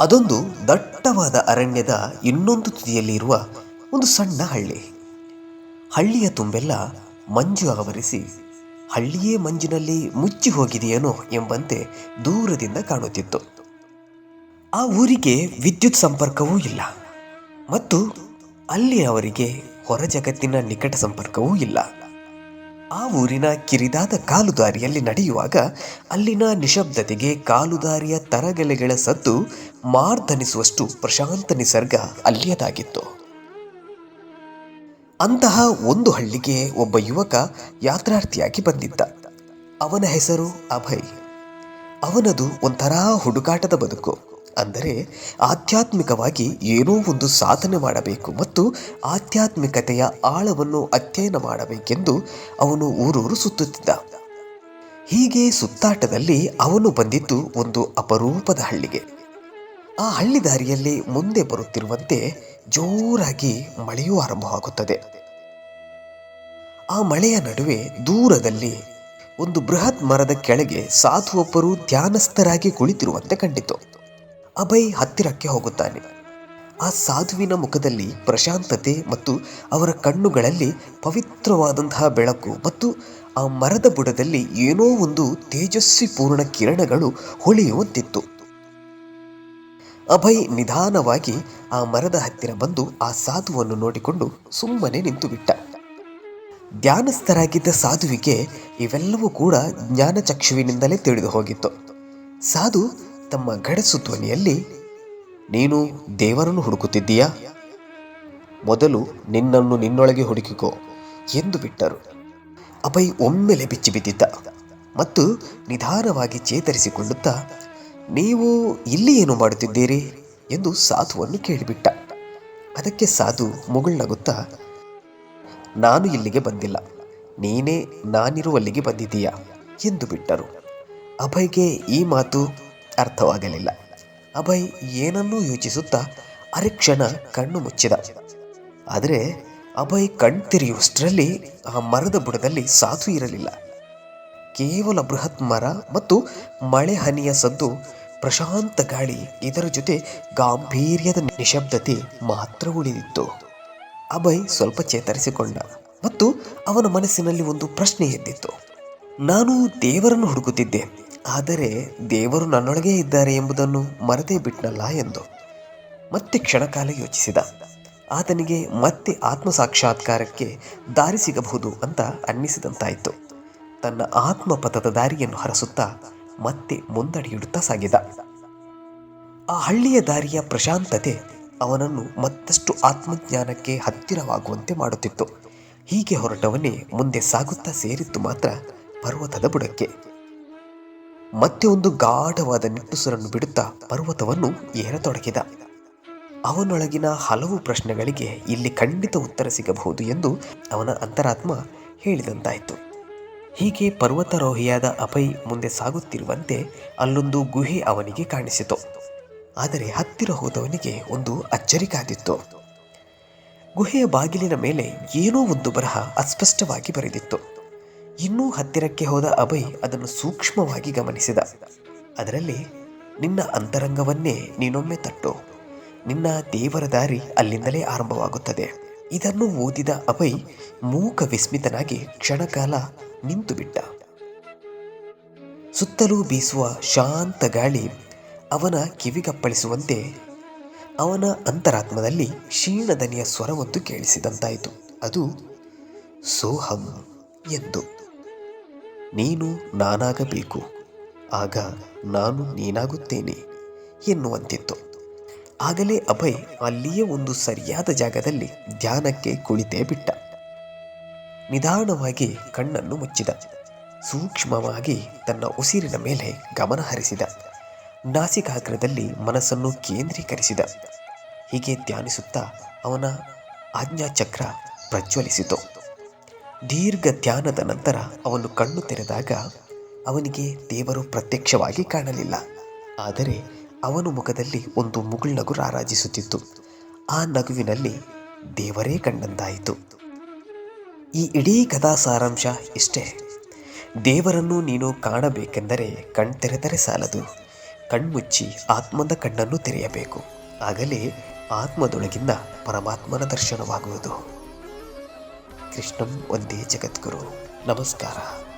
ಅದೊಂದು ದಟ್ಟವಾದ ಅರಣ್ಯದ ಇನ್ನೊಂದು ತುದಿಯಲ್ಲಿ ಇರುವ ಒಂದು ಸಣ್ಣ ಹಳ್ಳಿ. ಹಳ್ಳಿಯ ತುಂಬೆಲ್ಲ ಮಂಜು ಆವರಿಸಿ, ಹಳ್ಳಿಯೇ ಮಂಜಿನಲ್ಲಿ ಮುಚ್ಚಿ ಹೋಗಿದೆಯೇನೋ ಎಂಬಂತೆ ದೂರದಿಂದ ಕಾಣುತ್ತಿತ್ತು. ಆ ಊರಿಗೆ ವಿದ್ಯುತ್ ಸಂಪರ್ಕವೂ ಇಲ್ಲ ಮತ್ತು ಅಲ್ಲಿ ಅವರಿಗೆ ಹೊರ ಜಗತ್ತಿನ ನಿಕಟ ಸಂಪರ್ಕವೂ ಇಲ್ಲ. ಆ ಊರಿನ ಕಿರಿದಾದ ಕಾಲುದಾರಿಯಲ್ಲಿ ನಡೆಯುವಾಗ ಅಲ್ಲಿನ ನಿಶಬ್ದತೆಗೆ ಕಾಲುದಾರಿಯ ತರಗೆಲೆಗಳ ಸದ್ದು ಮಾರ್ಧನಿಸುವಷ್ಟು ಪ್ರಶಾಂತ ನಿಸರ್ಗ ಅಲ್ಲಿಯದಾಗಿತ್ತು. ಅಂತಹ ಒಂದು ಹಳ್ಳಿಗೆ ಒಬ್ಬ ಯುವಕ ಯಾತ್ರಾರ್ಥಿಯಾಗಿ ಬಂದಿದ್ದ. ಅವನ ಹೆಸರು ಅಭಯ್. ಅವನದು ಒಂಥರ ಹುಡುಕಾಟದ ಬದುಕು. ಅಂದರೆ ಆಧ್ಯಾತ್ಮಿಕವಾಗಿ ಏನೋ ಒಂದು ಸಾಧನೆ ಮಾಡಬೇಕು ಮತ್ತು ಆಧ್ಯಾತ್ಮಿಕತೆಯ ಆಳವನ್ನು ಅಧ್ಯಯನ ಮಾಡಬೇಕೆಂದು ಅವನು ಊರೂರು ಸುತ್ತುತ್ತಿದ್ದ. ಹೀಗೆ ಸುತ್ತಾಟದಲ್ಲಿ ಅವನು ಬಂದಿದ್ದು ಒಂದು ಅಪರೂಪದ ಹಳ್ಳಿಗೆ. ಆ ಹಳ್ಳಿ ದಾರಿಯಲ್ಲಿ ಮುಂದೆ ಬರುತ್ತಿರುವಂತೆ ಜೋರಾಗಿ ಮಳೆಯೂ ಆರಂಭವಾಗುತ್ತದೆ. ಆ ಮಳೆಯ ನಡುವೆ ದೂರದಲ್ಲಿ ಒಂದು ಬೃಹತ್ ಮರದ ಕೆಳಗೆ ಸಾಧುವೊಬ್ಬರು ಧ್ಯಾನಸ್ಥರಾಗಿ ಕುಳಿತಿರುವಂತೆ ಕಂಡಿತು. ಅಭಯ್ ಹತ್ತಿರಕ್ಕೆ ಹೋಗುತ್ತಾನೆ. ಆ ಸಾಧುವಿನ ಮುಖದಲ್ಲಿ ಪ್ರಶಾಂತತೆ ಮತ್ತು ಅವರ ಕಣ್ಣುಗಳಲ್ಲಿ ಪವಿತ್ರವಾದಂತಹ ಬೆಳಕು ಮತ್ತು ಆ ಮರದ ಬುಡದಲ್ಲಿ ಏನೋ ಒಂದು ತೇಜಸ್ವಿ ಪೂರ್ಣ ಕಿರಣಗಳು ಹೊಳೆಯುವಂತಿತ್ತು. ಅಭಯ್ ನಿಧಾನವಾಗಿ ಆ ಮರದ ಹತ್ತಿರ ಬಂದು ಆ ಸಾಧುವನ್ನು ನೋಡಿಕೊಂಡು ಸುಮ್ಮನೆ ನಿಂತು ಬಿಟ್ಟ ಧ್ಯಾನಸ್ಥರಾಗಿದ್ದ ಸಾಧುವಿಗೆ ಇವೆಲ್ಲವೂ ಕೂಡ ಜ್ಞಾನಚಕ್ಷುವಿನಿಂದಲೇ ತಿಳಿದು ಹೋಗಿತ್ತು ಸಾಧು ತಮ್ಮ ಗಡಸು ಧ್ವನಿಯಲ್ಲಿ, ನೀನು ದೇವರನ್ನು ಹುಡುಕುತ್ತಿದ್ದೀಯಾ? ಮೊದಲು ನಿನ್ನನ್ನು ನಿನ್ನೊಳಗೆ ಹುಡುಕಿಕೋ ಎಂದು ಬಿಟ್ಟರು. ಅಭಯ್ ಒಮ್ಮೆಲೆ ಬಿಚ್ಚಿ ಬಿದ್ದಿದ್ದ ಮತ್ತು ನಿಧಾನವಾಗಿ ಚೇತರಿಸಿಕೊಳ್ಳುತ್ತಾ, ನೀವು ಇಲ್ಲಿ ಏನು ಮಾಡುತ್ತಿದ್ದೀರಿ? ಎಂದು ಸಾಧುವನ್ನು ಕೇಳಿಬಿಟ್ಟ. ಅದಕ್ಕೆ ಸಾಧು ಮುಗುಳ್ನಗುತ್ತಾ, ನಾನು ಇಲ್ಲಿಗೆ ಬಂದಿಲ್ಲ. ನೀನೇ ನಾನಿರುವಲ್ಲಿಗೆ ಬಂದಿದ್ದೀಯಾ? ಎಂದು ಬಿಟ್ಟರು. ಅಭಯ್ಗೆ ಈ ಮಾತು ಅರ್ಥವಾಗಲಿಲ್ಲ. ಅಭಯ್ ಏನನ್ನೂ ಯೋಚಿಸುತ್ತಾ ಅರೆಕ್ಷಣ ಕಣ್ಣು ಮುಚ್ಚಿದ. ಆದರೆ ಅಭಯ್ ಕಣ್ತಿರಿಯುವಷ್ಟರಲ್ಲಿ ಆ ಮರದ ಬುಡದಲ್ಲಿ ಸಾಧು ಇರಲಿಲ್ಲ. ಕೇವಲ ಬೃಹತ್ ಮರ ಮತ್ತು ಮಳೆ ಹನಿಯ ಸದ್ದು, ಪ್ರಶಾಂತ ಗಾಳಿ ಇದರ ಜೊತೆ ಗಾಂಭೀರ್ಯದ ನಿಶಬ್ದತೆ ಮಾತ್ರ ಉಳಿದಿತ್ತು. ಅಭಯ್ ಸ್ವಲ್ಪ ಚೇತರಿಸಿಕೊಂಡ ಮತ್ತು ಅವನ ಮನಸ್ಸಿನಲ್ಲಿ ಒಂದು ಪ್ರಶ್ನೆ ಎದ್ದಿತ್ತು. ನಾನು ದೇವರನ್ನು ಹುಡುಕುತ್ತಿದ್ದೆ. ಆದರೆ ದೇವರು ನನ್ನೊಳಗೇ ಇದ್ದಾರೆ ಎಂಬುದನ್ನು ಮರೆತೇ ಬಿಟ್ನಲ್ಲ ಎಂದು. ಮತ್ತೆ ಕ್ಷಣಕಾಲ ಯೋಚಿಸಿದ. ಆತನಿಗೆ ಮತ್ತೆ ಆತ್ಮ ಸಾಕ್ಷಾತ್ಕಾರಕ್ಕೆ ದಾರಿ ಸಿಗಬಹುದು ಅಂತ ಅನ್ನಿಸಿದಂತಾಯಿತು. ತನ್ನ ಆತ್ಮಪಥದ ದಾರಿಯನ್ನು ಹರಸುತ್ತಾ ಮತ್ತೆ ಮುಂದಡಿಯಿಡುತ್ತಾ ಸಾಗಿದ. ಆ ಹಳ್ಳಿಯ ದಾರಿಯ ಪ್ರಶಾಂತತೆ ಅವನನ್ನು ಮತ್ತಷ್ಟು ಆತ್ಮಜ್ಞಾನಕ್ಕೆ ಹತ್ತಿರವಾಗುವಂತೆ ಮಾಡುತ್ತಿತ್ತು. ಹೀಗೆ ಹೊರಟವನೇ ಮುಂದೆ ಸಾಗುತ್ತಾ ಸೇರಿತ್ತು ಮಾತ್ರ ಪರ್ವತದ ಬುಡಕ್ಕೆ. ಮತ್ತೆ ಒಂದು ಗಾಢವಾದ ನಿಟ್ಟುಸಿರನ್ನು ಬಿಡುತ್ತಾ ಪರ್ವತವನ್ನು ಏರತೊಡಗಿದ. ಅವನೊಳಗಿನ ಹಲವು ಪ್ರಶ್ನೆಗಳಿಗೆ ಇಲ್ಲಿ ಖಂಡಿತ ಉತ್ತರ ಸಿಗಬಹುದು ಎಂದು ಅವನ ಅಂತರಾತ್ಮ ಹೇಳಿದಂತಾಯಿತು. ಹೀಗೆ ಪರ್ವತಾರೋಹಿಯಾದ ಅಭಯ್ ಮುಂದೆ ಸಾಗುತ್ತಿರುವಂತೆ ಅಲ್ಲೊಂದು ಗುಹೆ ಅವನಿಗೆ ಕಾಣಿಸಿತು. ಆದರೆ ಹತ್ತಿರ ಹೋದವನಿಗೆ ಒಂದು ಅಚ್ಚರಿ ಕಾದಿತ್ತು ಗುಹೆಯ ಬಾಗಿಲಿನ ಮೇಲೆ ಏನೋ ಒಂದು ಬರಹ ಅಸ್ಪಷ್ಟವಾಗಿ ಬರೆದಿತ್ತು. ಇನ್ನೂ ಹತ್ತಿರಕ್ಕೆ ಹೋದ ಅಭಯ್ ಅದನ್ನು ಸೂಕ್ಷ್ಮವಾಗಿ ಗಮನಿಸಿದ. ಅದರಲ್ಲಿ, ನಿನ್ನ ಅಂತರಂಗವನ್ನೇ ನೀನೊಮ್ಮೆ ತಟ್ಟು. ನಿನ್ನ ದೇವರ ದಾರಿ ಅಲ್ಲಿಂದಲೇ ಆರಂಭವಾಗುತ್ತದೆ. ಇದನ್ನು ಓದಿದ ಅಭಯ್ ಮೂಕ ವಿಸ್ಮಿತನಾಗಿ ಕ್ಷಣಕಾಲ ನಿಂತು ಬಿಟ್ಟ ಸುತ್ತಲೂ ಬೀಸುವ ಶಾಂತ ಗಾಳಿ ಅವನ ಕಿವಿಗಪ್ಪಳಿಸುವಂತೆ ಅವನ ಅಂತರಾತ್ಮದಲ್ಲಿ ಕ್ಷೀಣದನಿಯ ಸ್ವರವೊಂದು ಕೇಳಿಸಿದಂತಾಯಿತು. ಅದು, ಸೋಹಂ ಎಂದು. ನೀನು ನಾನಾಗಬೇಕು. ಆಗ ನಾನು ನೀನಾಗುತ್ತೇನೆ ಎನ್ನುವಂತಿತ್ತು. ಆಗಲೇ ಅಭಯ್ ಅಲ್ಲಿಯೇ ಒಂದು ಸರಿಯಾದ ಜಾಗದಲ್ಲಿ ಧ್ಯಾನಕ್ಕೆ ಕುಳಿತೇ ಬಿಟ್ಟ. ನಿಧಾನವಾಗಿ ಕಣ್ಣನ್ನು ಮುಚ್ಚಿದ. ಸೂಕ್ಷ್ಮವಾಗಿ ತನ್ನ ಉಸಿರಿನ ಮೇಲೆ ಗಮನ ಹರಿಸಿದ. ನಾಸಿಕಾಗ್ರದಲ್ಲಿ ಮನಸ್ಸನ್ನು ಕೇಂದ್ರೀಕರಿಸಿದ. ಹೀಗೆ ಧ್ಯಾನಿಸುತ್ತಾ ಅವನ ಆಜ್ಞಾಚಕ್ರ ಪ್ರಜ್ವಲಿಸಿತು. ದೀರ್ಘ ಧ್ಯಾನದ ನಂತರ ಅವನು ಕಣ್ಣು ತೆರೆದಾಗ ಅವನಿಗೆ ದೇವರು ಪ್ರತ್ಯಕ್ಷವಾಗಿ ಕಾಣಲಿಲ್ಲ. ಆದರೆ ಅವನ ಮುಖದಲ್ಲಿ ಒಂದು ಮುಗುಳ್ನಗು ರಾರಾಜಿಸುತ್ತಿತ್ತು. ಆ ನಗುವಿನಲ್ಲಿ ದೇವರೇ ಕಂಡಂತಾಯಿತು. ಈ ಇಡೀ ಕಥಾ ಸಾರಾಂಶ ಇಷ್ಟೇ ದೇವರನ್ನು ನೀನು ಕಾಣಬೇಕೆಂದರೆ ಕಣ್ತೆರೆದರೆ ಸಾಲದು. ಕಣ್ಮುಚ್ಚಿ ಆತ್ಮದ ಕಣ್ಣನ್ನು ತೆರೆಯಬೇಕು. ಆಗಲೇ ಆತ್ಮದೊಳಗಿಂದ ಪರಮಾತ್ಮನ ದರ್ಶನವಾಗುವುದು. ಕೃಷ್ಣಂ ಒಂದೇ ಜಗದ್ಗುರು. ನಮಸ್ಕಾರ.